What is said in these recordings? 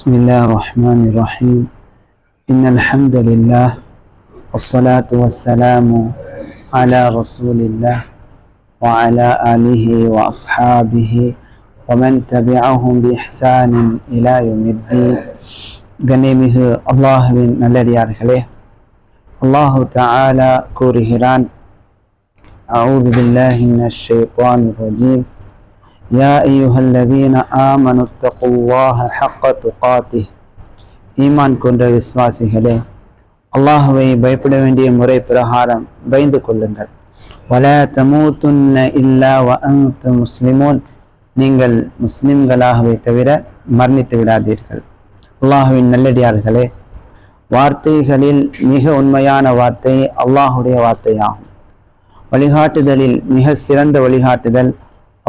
بسم الله الرحمن الرحيم إن الحمد لله والصلاة والسلام على رسول الله وعلى آله وأصحابه ومن تبعهم بإحسان إلى يوم الدين கண்ணியமிகு அல்லாஹுவின் நல்லடியார்களே அல்லாஹு தஆலா கூறுகிறான் أعوذ بالله من الشيطان الرجيم يا أيها الذين آمنوا اتقوا الله حق تقاته ஈமான் கொண்ட விசுவாசிகளே அல்லாஹுவை பயப்பட வேண்டிய முறை பிரகாரம் பயந்து கொள்ளுங்கள் வல தமூத்துன்ன இல்லா வ அன்து முஸ்லிமூன் நீங்கள் முஸ்லிம்களாகவே தவிர மரணித்து விடாதீர்கள் அல்லாஹுவின் நல்லடியார்களே வார்த்தைகளில் மிக உண்மையான வார்த்தை அல்லாஹுடைய வார்த்தையாகும் வழிகாட்டுதலில் மிக சிறந்த வழிகாட்டுதல்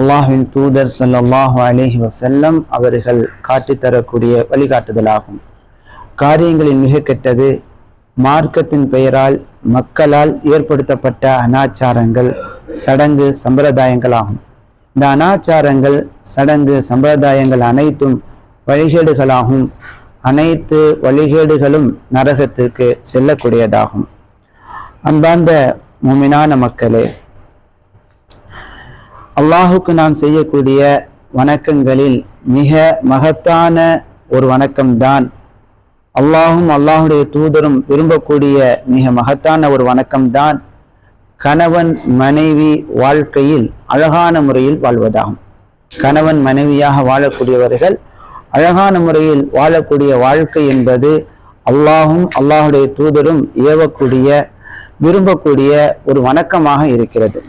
அல்லாஹ்வின் தூதர் ஸல்லல்லாஹு அலேஹி வசல்லம் அவர்கள் காட்டித்தரக்கூடிய வழிகாட்டுதலாகும். காரியங்களின் மிக கெட்டது மார்க்கத்தின் பெயரால் மக்களால் ஏற்படுத்தப்பட்ட அனாச்சாரங்கள் சடங்கு சம்பிரதாயங்களாகும். இந்த அனாச்சாரங்கள் சடங்கு சம்பிரதாயங்கள் அனைத்தும் வழிகேடுகளாகும். அனைத்து வழிகேடுகளும் நரகத்திற்கு செல்லக்கூடியதாகும். அன்பார்ந்த முமினான மக்களே அல்லாஹுக்கு நாம் செய்யக்கூடிய வணக்கங்களில் மிக மகத்தான ஒரு வணக்கம்தான். அல்லாஹும் அல்லாஹுடைய தூதரும் விரும்பக்கூடிய மிக மகத்தான ஒரு வணக்கம்தான். கணவன் மனைவி வாழ்க்கையில் அழகான முறையில் வாழ்வதாகும். கணவன் மனைவியாக வாழக்கூடியவர்கள் அழகான முறையில் வாழக்கூடிய வாழ்க்கை என்பது அல்லாஹும் அல்லாஹுடைய தூதரும் ஏவக்கூடிய விரும்பக்கூடிய ஒரு வணக்கமாக இருக்கிறது.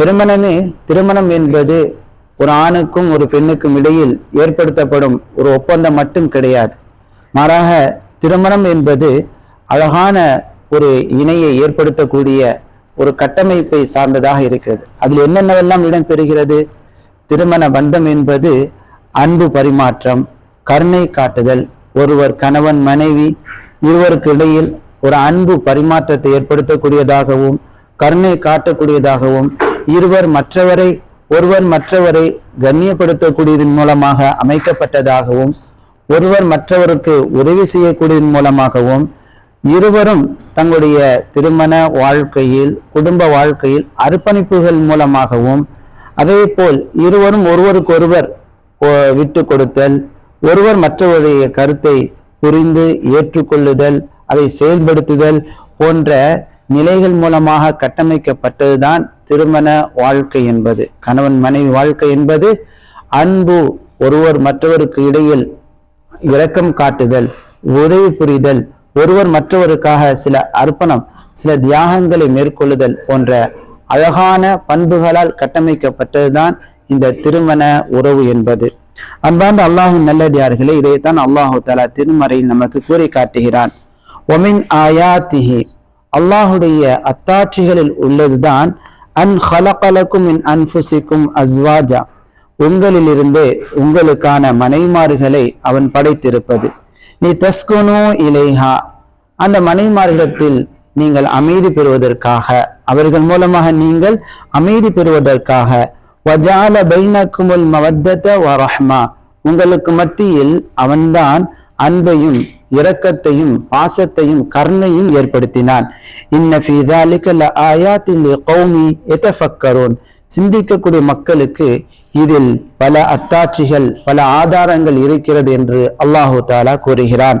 வெறுமனமே திருமணம் என்பது ஒரு ஆணுக்கும் ஒரு பெண்ணுக்கும் இடையில் ஏற்படுத்தப்படும் ஒரு ஒப்பந்தம் மட்டும் கிடையாது. மாறாக திருமணம் என்பது அழகான ஒரு இணையை ஏற்படுத்தக்கூடிய ஒரு கட்டமைப்பை சார்ந்ததாக இருக்கிறது. அதில் என்னென்னவெல்லாம் இடம்பெறுகிறது? திருமண பந்தம் என்பது அன்பு பரிமாற்றம் கருணை காட்டுதல் ஒருவர் கணவன் மனைவி இருவருக்கு இடையில் ஒரு அன்பு பரிமாற்றத்தை ஏற்படுத்தக்கூடியதாகவும் கருணை காட்டக்கூடியதாகவும் இருவர் மற்றவரை ஒருவர் மற்றவரை கண்ணியப்படுத்தக்கூடியதன் மூலமாக அமைக்கப்பட்டதாகவும் ஒருவர் மற்றவருக்கு உதவி செய்யக்கூடியதன் மூலமாகவும் இருவரும் தங்களுடைய திருமண வாழ்க்கையில் குடும்ப வாழ்க்கையில் அர்ப்பணிப்புகள் மூலமாகவும் அதே போல் இருவரும் ஒருவருக்கொருவர் விட்டு கொடுத்தல் ஒருவர் மற்றவருடைய கருத்தை புரிந்து ஏற்றுக்கொள்ளுதல் அதை செயல்படுத்துதல் போன்ற நிலைகள் மூலமாக கட்டமைக்கப்பட்டதுதான் திருமண வாழ்க்கை என்பது. கணவன் மனைவி வாழ்க்கை என்பது அன்பு ஒருவர் மற்றவருக்கு இடையில் இரக்கம் காட்டுதல் உதவி புரிதல் ஒருவர் மற்றவருக்காக சில அர்ப்பணம் சில தியாகங்களை மேற்கொள்ளுதல் போன்ற அழகான பண்புகளால் கட்டமைக்கப்பட்டதுதான் இந்த திருமண உறவு என்பது. அன்பார்ந்த அல்லாஹின் நல்லடியார்களே இதைத்தான் அல்லாஹு தலா திருமறையில் நமக்கு கூறி காட்டுகிறான் ஒமின் ஆயாத்திஹி அல்லாஹுடைய அத்தாட்சிகளில் உள்ளதுதான் அன் ஹலகலக்கும் இன் அன்புசிக்கும் அஸ்வாஜா. உங்களிலிருந்து உங்களுக்கான மனைமார்களை அவன் படைத்திருப்பது. நீ தஸ்குனோ இலைஹா. அந்த மனைமார்களிடத்தில் நீங்கள் அமைதி பெறுவதற்காக அவர்கள் மூலமாக நீங்கள் அமைதி பெறுவதற்காக வஜால பைனக்குமுல் மவத்தத வரஹ்மா உங்களுக்கு மத்தியில் அவன்தான் அன்பையும் இரக்கத்தையும் பாசத்தையும் கருணையும் ஏற்படுத்தினான். சிந்திக்கக்கூடிய மக்களுக்கு இதில் பல அத்தாட்சிகள் பல ஆதாரங்கள் இருக்கிறது என்று அல்லாஹு தாலா கூறுகிறான்.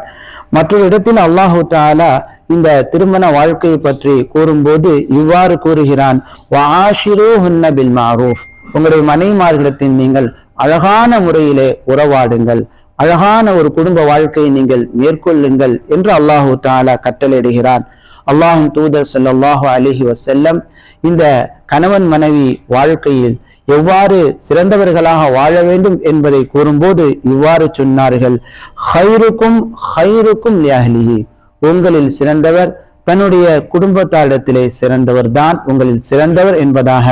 மற்றொரு இடத்தில் அல்லாஹு தாலா இந்த திருமண வாழ்க்கையை பற்றி கூறும்போது இவ்வாறு கூறுகிறான். உங்களுடைய மனைவிமார்களிடத்தில் நீங்கள் அழகான முறையிலே உறவாடுங்கள். அழகான ஒரு குடும்ப வாழ்க்கையை நீங்கள் மேற்கொள்ளுங்கள் என்று அல்லாஹு தாலா கட்டளையிடுகிறான். அல்லாஹும் தூதர் சல்லாஹு அலிஹி வசல்லம் இந்த கணவன் மனைவி வாழ்க்கையில் எவ்வாறு சிறந்தவர்களாக வாழ வேண்டும் என்பதை கூறும்போது இவ்வாறு சொன்னார்கள். ஹைருக்கும் ஹைருக்கும் லியஹ்லிஹி உங்களில் சிறந்தவர் தன்னுடைய குடும்பத்தாரிடத்திலே சிறந்தவர் தான் உங்களில் சிறந்தவர் என்பதாக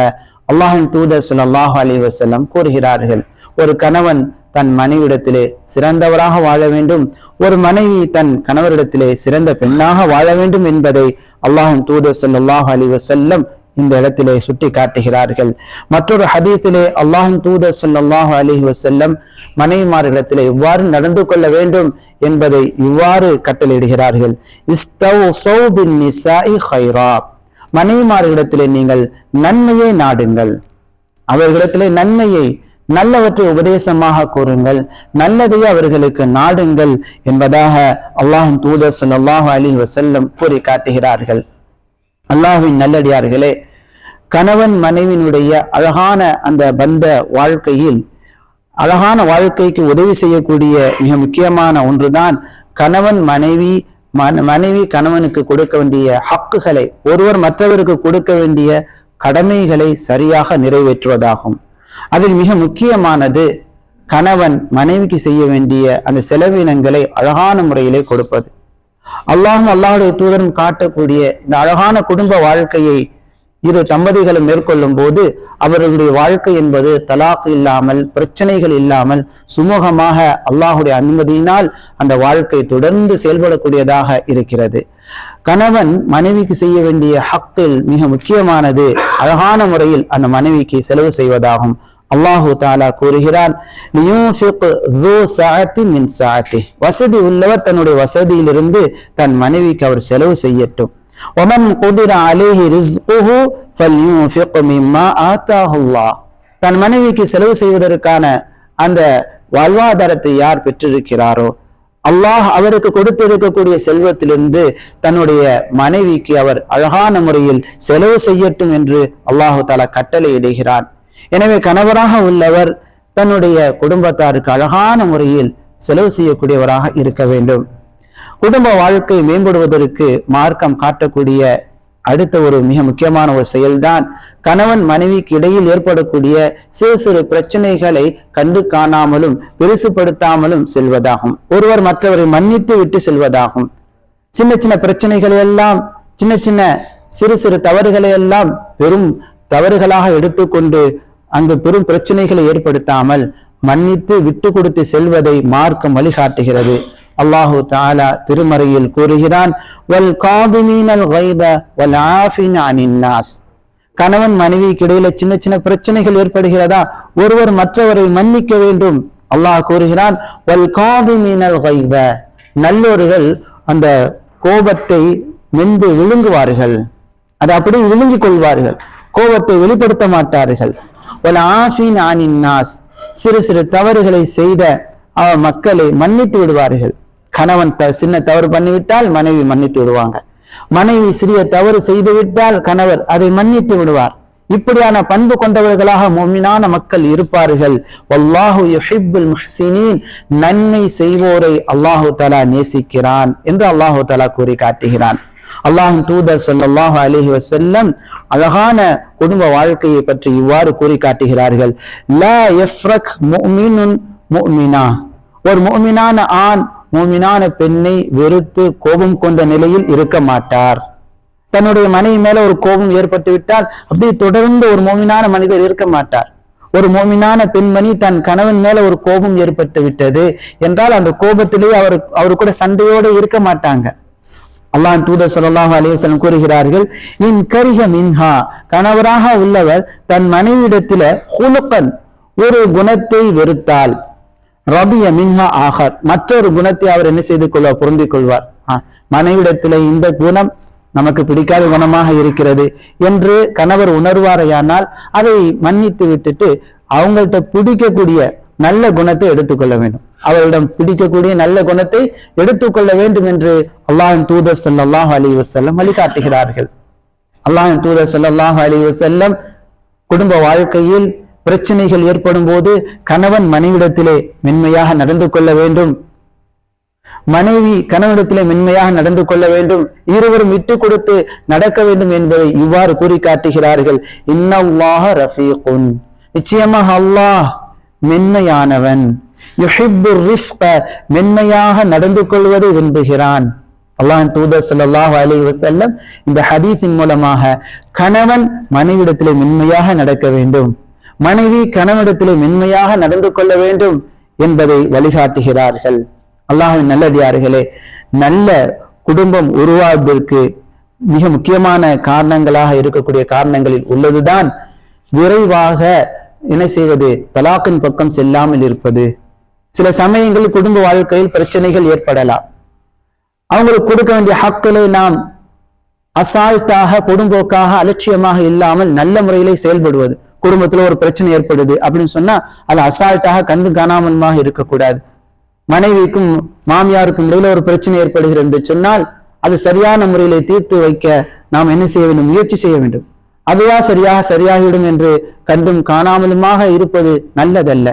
அல்லாஹின் தூதர் சொல்லாஹு அலி வசல்லம் கூறுகிறார்கள். ஒரு கணவன் தன் மனைவிடத்திலே சிறந்தவராக வாழ வேண்டும். ஒரு மனைவி தன் கணவரிடத்திலே சிறந்த பெண்ணாக வாழ வேண்டும் என்பதை அல்லாஹும் தூதர் ஸல்லல்லாஹு அலி வசல்லம் இந்த இடத்திலே சுட்டி காட்டுகிறார்கள் மற்றொரு ஹதீஸிலே அல்லாஹும் தூதர் சொல்லாஹு அலைஹி வசல்லம் மனைவிமார்களிடத்திலே இவ்வாறு நடந்து கொள்ள வேண்டும் என்பதை இவ்வாறு கட்டளையிடுகிறார்கள். மனைவிமார்களிடத்திலே நீங்கள் நன்மையை நாடுங்கள். அவர்களிடத்திலே நன்மையை நல்லவற்றை உபதேசமாக கூறுங்கள் நல்லதை அவர்களுக்கு நாடுங்கள் என்பதாக அல்லாஹும் தூதர் சொல்லாஹு அலி வசல்லம் கூறி காட்டுகிறார்கள். அல்லாஹுவின் நல்லடியார்களே கணவன் மனைவியினுடைய அழகான அந்த பந்த வாழ்க்கையில் அழகான வாழ்க்கைக்கு உதவி செய்யக்கூடிய மிக முக்கியமான ஒன்றுதான் கணவன் மனைவி மன- மனைவி கணவனுக்கு கொடுக்க வேண்டிய ஹக்குகளை ஒருவர் மற்றவருக்கு கொடுக்க வேண்டிய கடமைகளை சரியாக நிறைவேற்றுவதாகும். அதில் மிக முக்கியமானது கணவன் மனைவிக்கு செய்ய வேண்டிய அந்த செலவினங்களை அழகான முறையிலே கொடுப்பது. அல்லாஹும் அல்லாஹுடைய தூதரும் காட்டக்கூடிய இந்த அழகான குடும்ப வாழ்க்கையை இரு தம்பதிகளும் மேற்கொள்ளும் போது அவர்களுடைய வாழ்க்கை என்பது தலாக் இல்லாமல் பிரச்சனைகள் இல்லாமல் சுமூகமாக அல்லாஹுடைய அனுமதியினால் அந்த வாழ்க்கை தொடர்ந்து செயல்படக்கூடியதாக இருக்கிறது. கணவன் மனைவிக்கு செய்ய வேண்டிய ஹக்கில் மிக முக்கியமானது அழகான முறையில் அந்த மனைவிக்கு செலவு செய்வதாகும். அல்லாஹு தாலா கூறுகிறான் வசதி உள்ளவர் தன்னுடைய வசதியிலிருந்து தன் மனைவிக்கு அவர் செலவு செய்யட்டும். ஒமன் குதிர அலேஹி ரிஸ்குஹு ஃபல்யூஃபிக் மிம்மா தன் மனைவிக்கு செலவு செய்வதற்கான அந்த வாழ்வாதாரத்தை யார் பெற்றிருக்கிறாரோ அல்லாஹ் அவருக்கு கொடுத்திருக்கக்கூடிய செல்வத்திலிருந்து தன்னுடைய மனைவிக்கு அவர் அழகான முறையில் செலவு செய்யட்டும் என்று அல்லாஹு தாலா கட்டளை இடுகிறான் எனவே கணவராக உள்ளவர் தன்னுடைய குடும்பத்தாருக்கு அழகான முறையில் செலவு செய்யக்கூடியவராக இருக்க வேண்டும். குடும்ப வாழ்க்கை மேம்படுவதற்கு மார்க்கம் காட்டக்கூடிய அடுத்த ஒரு மிக முக்கியமான ஒரு செயல்தான் கணவன் மனைவிக்கு இடையில் ஏற்படக்கூடிய சிறு சிறு பிரச்சனைகளை கண்டு காணாமலும் பெருசுபடுத்தாமலும் செல்வதாகும். ஒருவர் மற்றவரை மன்னித்து விட்டு செல்வதாகும். சின்ன சின்ன பிரச்சனைகள் எல்லாம் சின்ன சின்ன சிறு சிறு தவறுகளை எல்லாம் பெரும் தவறுகளாக எடுத்துக்கொண்டு அங்கு பெரும் பிரச்சனைகளை ஏற்படுத்தாமல் மன்னித்து விட்டு கொடுத்து செல்வதை மார்க்கம் வழிகாட்டுகிறது. அல்லாஹு தாலா திருமறையில் கூறுகிறான் வல் காதிமீனல் வைப வல் ஆஃபின் அனின் நாஸ். கணவன் மனைவிக்கு இடையில சின்ன சின்ன பிரச்சனைகள் ஏற்படுகிறதா? ஒருவர் மற்றவரை மன்னிக்க வேண்டும். அல்லாஹ் கூறுகிறான் வல் காதிமீனல் வைப நல்லோர்கள் அந்த கோபத்தை மென்று விழுங்குவார்கள். அதை அப்படி விழுங்கிக் கொள்வார்கள். கோபத்தை வெளிப்படுத்த மாட்டார்கள். வல் ஆஃபின் நாஸ் சிறு சிறு தவறுகளை செய்த அவ மக்களை மன்னித்து விடுவார்கள். கணவன் த- சின்ன தவறு பண்ணிவிட்டால் மனைவி மன்னித்து விடுவாங்க. மனைவி சிறிய தவறு செய்து விட்டால் கணவர் அதை மன்னித்து விடுவார். இப்படியான பண்பு கொண்டவர்களாக மொமினான மக்கள் இருப்பார்கள். அல்லாஹு யுஹிப்புல் நன்மை செய்வோரை அல்லாஹு தலா நேசிக்கிறான் என்று அல்லாஹு தலா கூறி காட்டுகிறான் அல்லாஹின் தூதர் ஸல்லல்லாஹு அலிஹி வசல்லம் அழகான குடும்ப வாழ்க்கையை பற்றி இவ்வாறு கூறி காட்டுகிறார்கள் லா ஒரு முஃமினான ஆண் மோமினான பெண்ணை வெறுத்து கோபம் கொண்ட நிலையில் இருக்க மாட்டார். தன்னுடைய மனைவி மேல ஒரு கோபம் ஏற்பட்டு விட்டால் அப்படியே தொடர்ந்து ஒரு மோமினான மனிதர் இருக்க மாட்டார். ஒரு மோமினான பெண்மணி தன் கணவன் மேல ஒரு கோபம் ஏற்பட்டு விட்டது என்றால் அந்த கோபத்திலேயே அவர் அவரு கூட சண்டையோடு இருக்க மாட்டாங்க. அல்லாஹ் தூதர் சல்லாஹ் அலிவசலம் கூறுகிறார்கள் இன் கரிக மின்ஹா. கணவராக உள்ளவர் தன் மனைவியிடத்தில ஹுலுக்கன் ஒரு குணத்தை வெறுத்தால் ரபிய மின்ஹா ஆகார் மற்றொரு குணத்தை அவர் என்ன செய்து கொள்வார்? பொருந்திக் கொள்வார். மனைவிடத்தில மனைவிடத்திலே இந்த குணம் நமக்கு பிடிக்காத குணமாக இருக்கிறது என்று கணவர் உணர்வாரையானால் அதை மன்னித்து விட்டுட்டு அவங்கள்ட்ட பிடிக்கக்கூடிய நல்ல குணத்தை எடுத்துக்கொள்ள வேண்டும். அவரிடம் பிடிக்கக்கூடிய நல்ல குணத்தை எடுத்துக்கொள்ள வேண்டும் என்று அல்லாஹின் தூதர் ஸல்லல்லாஹு அலி வசல்லம் வழிகாட்டுகிறார்கள். அல்லாஹின் தூதர் ஸல்லல்லாஹு அலி வசல்லம் குடும்ப வாழ்க்கையில் பிரச்சனைகள் ஏற்படும் போது கணவன் மனைவிடத்திலே மென்மையாக நடந்து கொள்ள வேண்டும். மனைவி கணவனிடத்திலே மென்மையாக நடந்து கொள்ள வேண்டும். இருவரும் விட்டு கொடுத்து நடக்க வேண்டும் என்பதை இவ்வாறு கூறி காட்டுகிறார்கள் இன்னவாக ரஃபீகுன். நிச்சயமாக அல்லாஹ் மென்மையானவன். யுஹிப்பு ரிஃப்க மென்மையாக நடந்து கொள்வதை விரும்புகிறான். அல்லாஹ் தூதர் சல்லாஹ் அலி வசல்லம் இந்த ஹதீஸின் மூலமாக கணவன் மனைவிடத்திலே மென்மையாக நடக்க வேண்டும். மனைவி கணவனிடத்திலே மென்மையாக நடந்து கொள்ள வேண்டும் என்பதை வழிகாட்டுகிறார்கள். அல்லாஹின் நல்லடியார்களே நல்ல குடும்பம் உருவாவதற்கு மிக முக்கியமான காரணங்களாக இருக்கக்கூடிய காரணங்களில் உள்ளதுதான் விரைவாக என்ன செய்வது? தலாக்கின் பக்கம் செல்லாமல் இருப்பது. சில சமயங்களில் குடும்ப வாழ்க்கையில் பிரச்சனைகள் ஏற்படலாம். அவங்களுக்கு கொடுக்க வேண்டிய ஹக்களை நாம் அசால்ட்டாக கொடும்போக்காக அலட்சியமாக இல்லாமல் நல்ல முறையிலே செயல்படுவது. குடும்பத்துல ஒரு பிரச்சனை ஏற்படுது அப்படின்னு சொன்னா அது அசால்ட்டாக கண்டு காணாமலுமாக இருக்கக்கூடாது. மனைவிக்கும் மாமியாருக்கும் இடையில ஒரு பிரச்சனை ஏற்படுகிறது என்று சொன்னால் அது சரியான முறையிலே தீர்த்து வைக்க நாம் என்ன செய்ய வேண்டும்? முயற்சி செய்ய வேண்டும். அதுவா சரியாக சரியாகிவிடும் என்று கண்டும் காணாமலுமாக இருப்பது நல்லதல்ல.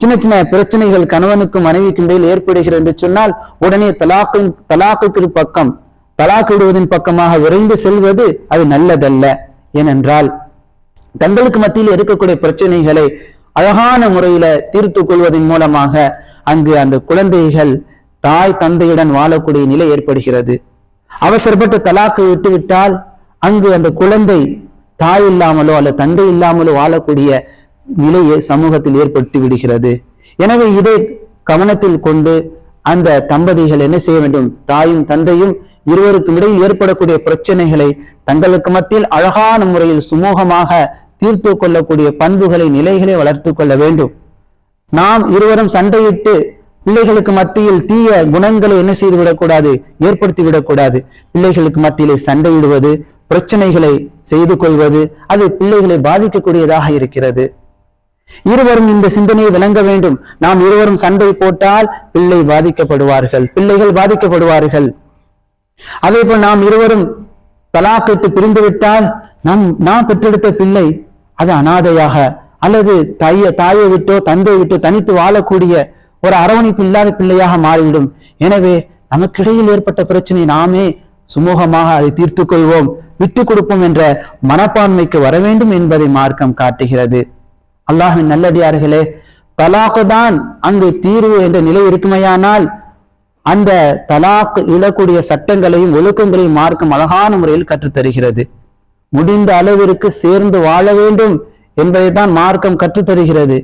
சின்ன சின்ன பிரச்சனைகள் கணவனுக்கும் மனைவிக்கும் இடையில் ஏற்படுகிறது என்று சொன்னால் உடனே தலாக்கின் தலாக்குக்கு பக்கம் தலாக்கு விடுவதன் பக்கமாக விரைந்து செல்வது அது நல்லதல்ல. ஏனென்றால் தங்களுக்கு மத்தியில் இருக்கக்கூடிய பிரச்சனைகளை அழகான முறையில தீர்த்து கொள்வதன் மூலமாக அங்கு அந்த குழந்தைகள் தாய் தந்தையுடன் வாழக்கூடிய நிலை ஏற்படுகிறது. அவசரப்பட்டு தலாக்கு விட்டுவிட்டால் அங்கு அந்த குழந்தை தாய் இல்லாமலோ அல்ல தந்தை இல்லாமலோ வாழக்கூடிய நிலையை சமூகத்தில் ஏற்பட்டு விடுகிறது. எனவே இதை கவனத்தில் கொண்டு அந்த தம்பதிகள் என்ன செய்ய வேண்டும்? தாயும் தந்தையும் இருவருக்கும் இடையில் ஏற்படக்கூடிய பிரச்சனைகளை தங்களுக்கு மத்தியில் அழகான முறையில் சுமூகமாக தீர்த்து கொள்ளக்கூடிய பண்புகளை நிலைகளை வளர்த்து கொள்ள வேண்டும். நாம் இருவரும் சண்டையிட்டு பிள்ளைகளுக்கு மத்தியில் தீய குணங்களை என்ன செய்து விடக்கூடாது? ஏற்படுத்தி விடக்கூடாது. பிள்ளைகளுக்கு மத்தியிலே சண்டையிடுவது பிரச்சனைகளை செய்து கொள்வது அது பிள்ளைகளை பாதிக்கக்கூடியதாக இருக்கிறது. இருவரும் இந்த சிந்தனையை விளங்க வேண்டும். நாம் இருவரும் சண்டை போட்டால் பிள்ளை பாதிக்கப்படுவார்கள். பிள்ளைகள் பாதிக்கப்படுவார்கள். அதே போல் நாம் இருவரும் தலாக்கிட்டு பிரிந்து விட்டால் நம் நாம் பெற்றெடுத்த பிள்ளை அது அனாதையாக அல்லது தாய தாயை விட்டோ தந்தை விட்டோ தனித்து வாழக்கூடிய ஒரு அரவணைப்பு இல்லாத பிள்ளையாக மாறிவிடும். எனவே நமக்கிடையில் ஏற்பட்ட பிரச்சனை நாமே சுமூகமாக அதை தீர்த்து கொள்வோம். விட்டு கொடுப்போம் என்ற மனப்பான்மைக்கு வர வேண்டும் என்பதை மார்க்கம் காட்டுகிறது. அல்லாஹின் நல்லடியார்களே தலாக்கு தான் அங்கு தீர்வு என்ற நிலை இருக்குமையானால் அந்த தலாக் இழக்கூடிய சட்டங்களையும் ஒழுக்கங்களையும் மார்க்கும் அழகான முறையில் கற்றுத்தருகிறது. முடிந்த அளவிற்கு சேர்ந்து வாழ வேண்டும் என்பதை தான் மார்க்கம் கற்றுத்தருகிறது.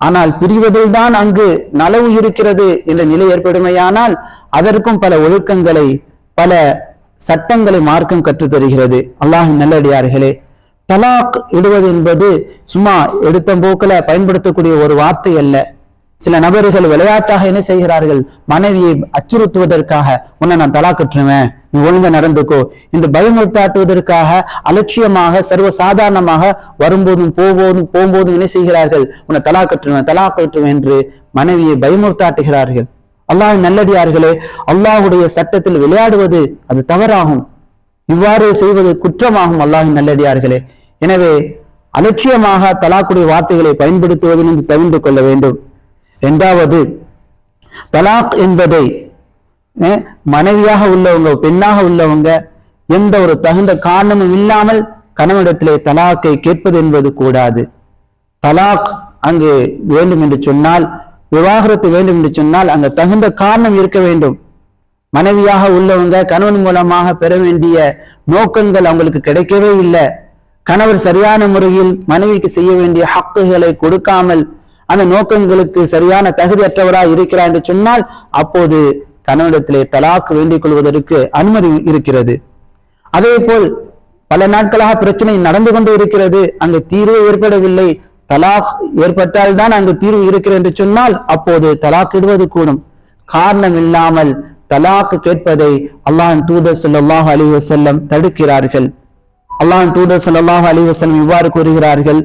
ஆனால் பிரிவதில் தான் அங்கு நலவு இருக்கிறது என்ற நிலை ஏற்படுமையானால் அதற்கும் பல ஒழுக்கங்களை பல சட்டங்களை மார்க்கம் கற்றுத்தருகிறது. அல்லாஹின் நல்லடியார்களே தலாக் இடுவது என்பது சும்மா எடுத்த போக்கில் பயன்படுத்தக்கூடிய ஒரு வார்த்தை அல்ல. சில நபர்கள் விளையாட்டாக என்ன செய்கிறார்கள்? மனைவியை அச்சுறுத்துவதற்காக உன்னை நான் தலா கட்டுருவேன் நீ ஒழுங்க நடந்துக்கோ. என்று பயமுறுத்தாட்டுவதற்காக அலட்சியமாக சர்வ சாதாரணமாக வரும்போதும் போகும்போதும் போகும்போதும் என்ன செய்கிறார்கள்? உன்னை தலா கட்டுருவேன் தலா கட்டுருவேன் என்று மனைவியை பயமுறுத்தாட்டுகிறார்கள் அல்லாஹ் நல்லடியார்களே அல்லாஹுடைய சட்டத்தில் விளையாடுவது அது தவறாகும். இவ்வாறு செய்வது குற்றமாகும் அல்லாஹின் நல்லடியார்களே. எனவே அலட்சியமாக தலாக்குடைய வார்த்தைகளை பயன்படுத்துவதிலிருந்து தவிர்த்து கொள்ள வேண்டும். இரண்டாவது தலாக் என்பதை மனைவியாக உள்ளவங்க பெண்ணாக உள்ளவங்க எந்த ஒரு தகுந்த காரணமும் இல்லாமல் கணவனிடத்திலே தலாக்கை கேட்பது என்பது கூடாது. தலாக் அங்கு வேண்டும் என்று சொன்னால் விவாகரத்து வேண்டும் என்று சொன்னால் அங்கு தகுந்த காரணம் இருக்க வேண்டும். மனைவியாக உள்ளவங்க கணவன் மூலமாக பெற வேண்டிய நோக்கங்கள் அவங்களுக்கு கிடைக்கவே இல்லை. கணவர் சரியான முறையில் மனைவிக்கு செய்ய வேண்டிய ஹக்குகளை கொடுக்காமல் அந்த நோக்கங்களுக்கு சரியான தகுதியற்றவராய் இருக்கிறார் என்று சொன்னால் அப்போது கணவனிடத்திலே தலாக்கு வேண்டிக் கொள்வதற்கு அனுமதி இருக்கிறது. அதே போல் பல நாட்களாக பிரச்சனை நடந்து கொண்டு இருக்கிறது. அங்கு தீர்வு ஏற்படவில்லை. தலாக் ஏற்பட்டால் தான் அங்கு தீர்வு இருக்கிறது என்று சொன்னால் அப்போது தலாக் இடுவது கூடும். காரணம் இல்லாமல் தலாக்கு கேட்பதை அல்லாஹ் தூதர் ஸல்லல்லாஹு அலி வசல்லம் தடுக்கிறார்கள். அல்லாஹ் தூதர் சல்லாஹ் அலி வசலம் இவ்வாறு கூறுகிறார்கள்.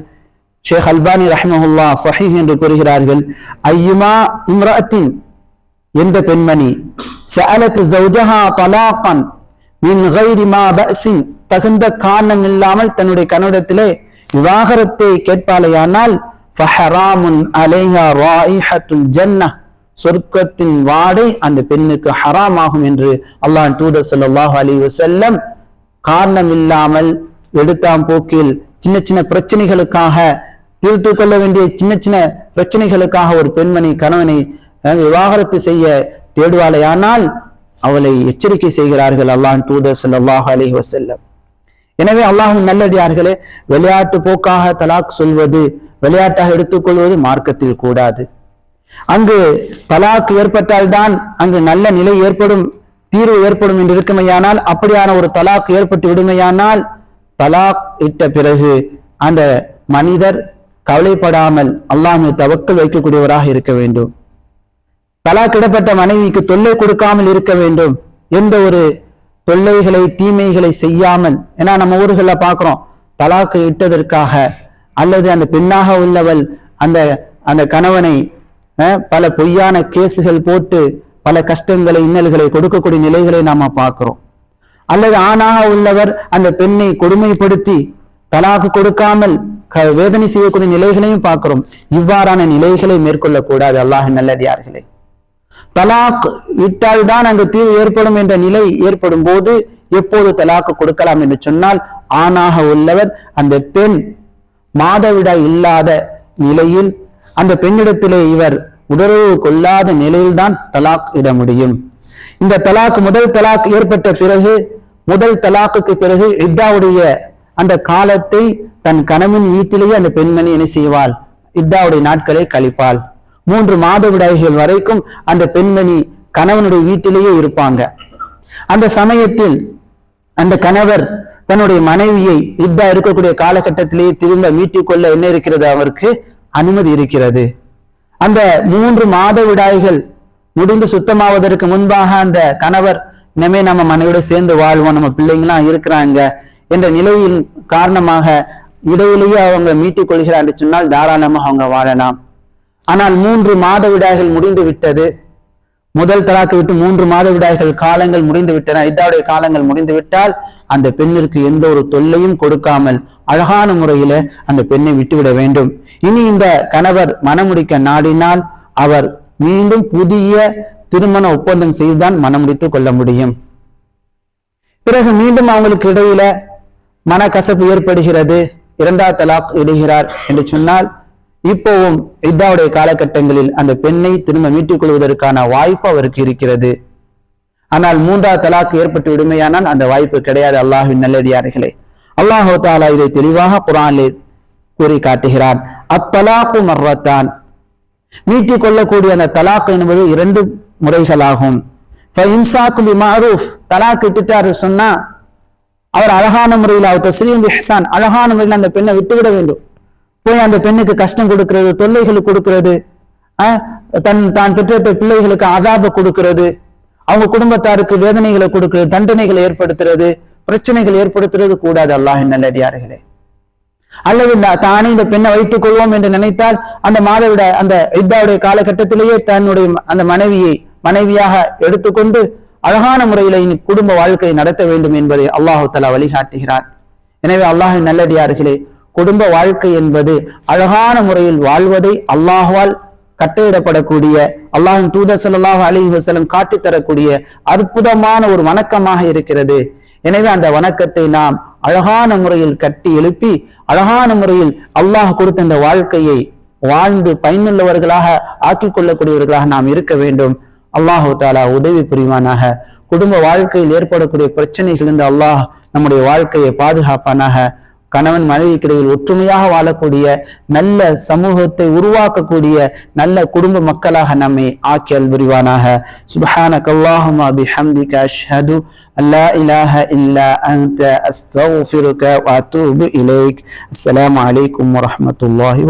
ஷேக் அல்பானி ரஹ்மஹுல்லா சஹீஹ் என்று கூறுகிறார்கள். ஐயுமா இம்ரத்தின் எந்த பெண்மணி சஅலத் ஜௌஜஹா தலாகன் மின் கைரி மா பஅஸின்? தகுந்த காரணம் இல்லாமல் தன்னுடைய கணவனிடத்திலே விவாகரத்தை கேட்பாளையானால் ஃபஹராமுன் அலைஹா ராயிஹத்துல் ஜன்னஹ். சொர்க்கத்தின் வாடை அந்த பெண்ணுக்கு ஹராமாகும் என்று அல்லாஹ் தூதர் சல்லாஹ் அலி வசல்லம் காரணம் இல்லாமல் எடுத்தாம் போக்கில் சின்ன சின்ன பிரச்சனைகளுக்காக தீர்த்து கொள்ள வேண்டிய சின்ன சின்ன பிரச்சனைகளுக்காக ஒரு பெண்மணி கணவனை அஹ், விவாகரத்து செய்ய தேடுவாளையானால் அவளை எச்சரிக்கை செய்கிறார்கள் அல்லாஹ் தூதர் சல்லாஹ் அலி வசல்லம் எனவே அல்லாஹும் நல்லடியார்களே விளையாட்டு போக்காக தலாக் சொல்வது விளையாட்டாக எடுத்துக்கொள்வது மார்க்கத்தில் கூடாது. அங்கு தலாக் ஏற்பட்டால்தான் அங்கு நல்ல நிலை ஏற்படும் தீர்வு ஏற்படும் என்று இருக்குமையானால் அப்படியான ஒரு தலாக் ஏற்பட்டு விடுமையானால் தலாக் இட்ட பிறகு அந்த மனிதர் கவலைப்படாமல் அல்லாமே தவக்கல் வைக்கக்கூடியவராக இருக்க வேண்டும். தலாக் இடப்பட்ட மனைவிக்கு தொல்லை கொடுக்காமல் இருக்க வேண்டும். எந்த ஒரு தொல்லைகளை தீமைகளை செய்யாமல் ஏன்னா நம்ம ஊர்களில் பார்க்குறோம் தலாக்கு இட்டதற்காக அல்லது அந்த பெண்ணாக உள்ளவள் அந்த அந்த கணவனை அஹ், பல பொய்யான கேசுகள் போட்டு பல கஷ்டங்களை இன்னல்களை கொடுக்கக்கூடிய நிலைகளை நாம பார்க்கிறோம். அல்லது ஆணாக உள்ளவர் அந்த பெண்ணை கொடுமைப்படுத்தி தலாக்கு கொடுக்காமல் க- வேதனை செய்யக்கூடிய நிலைகளையும் பார்க்கிறோம். இவ்வாறான நிலைகளை மேற்கொள்ளக்கூடாது அல்லாஹ் நல்லடியார்களே. தலாக் விட்டால்தான் அங்கு தீவு ஏற்படும் என்ற நிலை ஏற்படும் போது எப்போது தலாக்கு கொடுக்கலாம் என்று சொன்னால் ஆணாக உள்ளவர் அந்த பெண் மாதவிடாய் இல்லாத நிலையில் அந்த பெண்ணிடத்திலே இவர் உடலுறவு கொள்ளாத நிலையில்தான் தலாக் இட முடியும். இந்த தலாக் முதல் தலாக் ஏற்பட்ட பிறகு முதல் தலாக்குக்கு பிறகு இத்தாவுடைய அந்த காலத்தை தன் கணவன் வீட்டிலேயே அந்த பெண்மணி என்ன செய்வாள்? இத்தாவுடைய நாட்களை கழிப்பாள். மூன்று மாத விடாய்கள் வரைக்கும் அந்த பெண்மணி கணவனுடைய வீட்டிலேயே இருப்பாங்க. அந்த சமயத்தில் அந்த கணவர் தன்னுடைய மனைவியை இத்தா இருக்கக்கூடிய காலகட்டத்திலேயே திரும்ப மீட்டிக் கொள்ள என்ன இருக்கிறது? அவருக்கு அனுமதி இருக்கிறது. அந்த மூன்று மாத விடாய்கள் முடிந்து சுத்தமாவதற்கு முன்பாக அந்த கணவர் இனிமே நம்ம மனைவியோட சேர்ந்து வாழ்வோம் நம்ம பிள்ளைங்களாம் இருக்கிறாங்க என்ற நிலையின் காரணமாக இடையிலேயே அவங்க மீட்டிக் கொள்கிறார் என்று சொன்னால் தாராளமாக அவங்க வாழலாம். ஆனால் மூன்று மாத விடாய்கள் முடிந்து விட்டது. முதல் தலாக்கு விட்டு மூன்று மாதவிடாய்கள் காலங்கள் முடிந்து விட்டன. இதாவுடைய காலங்கள் முடிந்து விட்டால் அந்த பெண்ணிற்கு எந்த ஒரு தொல்லையும் கொடுக்காமல் அழகான முறையில அந்த பெண்ணை விட்டுவிட வேண்டும். இனி இந்த கணவர் மனமுடிக்க நாடினால் அவர் மீண்டும் புதிய திருமண ஒப்பந்தம் செய்துதான் மனமுடித்துக் கொள்ள முடியும். பிறகு மீண்டும் அவங்களுக்கு இடையில மனக்கசப்பு ஏற்படுகிறது. இரண்டாவது தலாக் இடுகிறார் என்று சொன்னால் இப்போவும் இத்தாவுடைய காலகட்டங்களில் அந்த பெண்ணை திரும்ப மீட்டுக் கொள்வதற்கான வாய்ப்பு அவருக்கு இருக்கிறது. ஆனால் மூன்றாவது தலாக்கு ஏற்பட்டு விடுமையானால் அந்த வாய்ப்பு கிடையாது. அல்லாஹ்வின் நல்லடியார்களே. அல்லாஹோ தாலா இதை தெளிவாக புறானிலே கூறி காட்டுகிறான். அத்தலாக்கு மர்வத்தான் மீட்டிக் கொள்ளக்கூடிய அந்த தலாக்கு என்பது இரண்டு முறைகளாகும். ஃபஇம்சாக்கு தலாக் சொன்னா அவர் அழகான முறையில் அவர் தஸ்ரீம் அழகான முறையில் அந்த பெண்ணை விட்டுவிட வேண்டும். போய் அந்த பெண்ணுக்கு கஷ்டம் கொடுக்கிறது தொல்லைகள் கொடுக்கிறது தன் தான் பெற்ற பிள்ளைகளுக்கு அதாப கொடுக்கிறது அவங்க குடும்பத்தாருக்கு வேதனைகளை கொடுக்கிறது தண்டனைகளை ஏற்படுத்துறது பிரச்சனைகள் ஏற்படுத்துறது கூடாது அல்லாஹின் நல்லடியார்களே. அல்லது தானே இந்த பெண்ணை வைத்துக் கொள்வோம் என்று நினைத்தால் அந்த மாதவிட அந்த இத்தாவுடைய காலகட்டத்திலேயே தன்னுடைய அந்த மனைவியை மனைவியாக எடுத்துக்கொண்டு அழகான முறையில் இனி குடும்ப வாழ்க்கை நடத்த வேண்டும் என்பதை அல்லாஹு தலா வழிகாட்டுகிறார் எனவே அல்லாஹின் நல்லடியார்களே குடும்ப வாழ்க்கை என்பது அழகான முறையில் வாழ்வதை அல்லாஹால் கட்டையிடப்படக்கூடிய அல்லாஹின் தூதர் ஸல்லல்லாஹு அலைஹி தரக்கூடிய அற்புதமான ஒரு வணக்கமாக இருக்கிறது. எனவே அந்த வணக்கத்தை நாம் அழகான முறையில் கட்டி எழுப்பி அழகான முறையில் அல்லாஹ் கொடுத்த இந்த வாழ்க்கையை வாழ்ந்து பயனுள்ளவர்களாக ஆக்கிக் கொள்ளக்கூடியவர்களாக நாம் இருக்க வேண்டும். அல்லாஹு தாலா உதவி புரிவானாக. குடும்ப வாழ்க்கையில் ஏற்படக்கூடிய பிரச்சனைகளிலிருந்து அல்லாஹ் நம்முடைய வாழ்க்கையை பாதுகாப்பானாக. கணவன் மனைவிக்கிடையில் ஒற்றுமையாக வாழக்கூடிய நல்ல சமூகத்தை உருவாக்கக்கூடிய நல்ல குடும்ப மக்களாக நம்மை ஆக்கியல் புரிவானாக. சுபஹான அல்லாஹும்ம பிஹம்திக அஷ்ஹது அல்லா இலாஹ இல்லா அந்த அஸ்தக்ஃபிருக வாத்தூபு இலேக் இலைக். அஸ்ஸலாமு அலைக்கும் வரஹ்மத்துல்லாஹி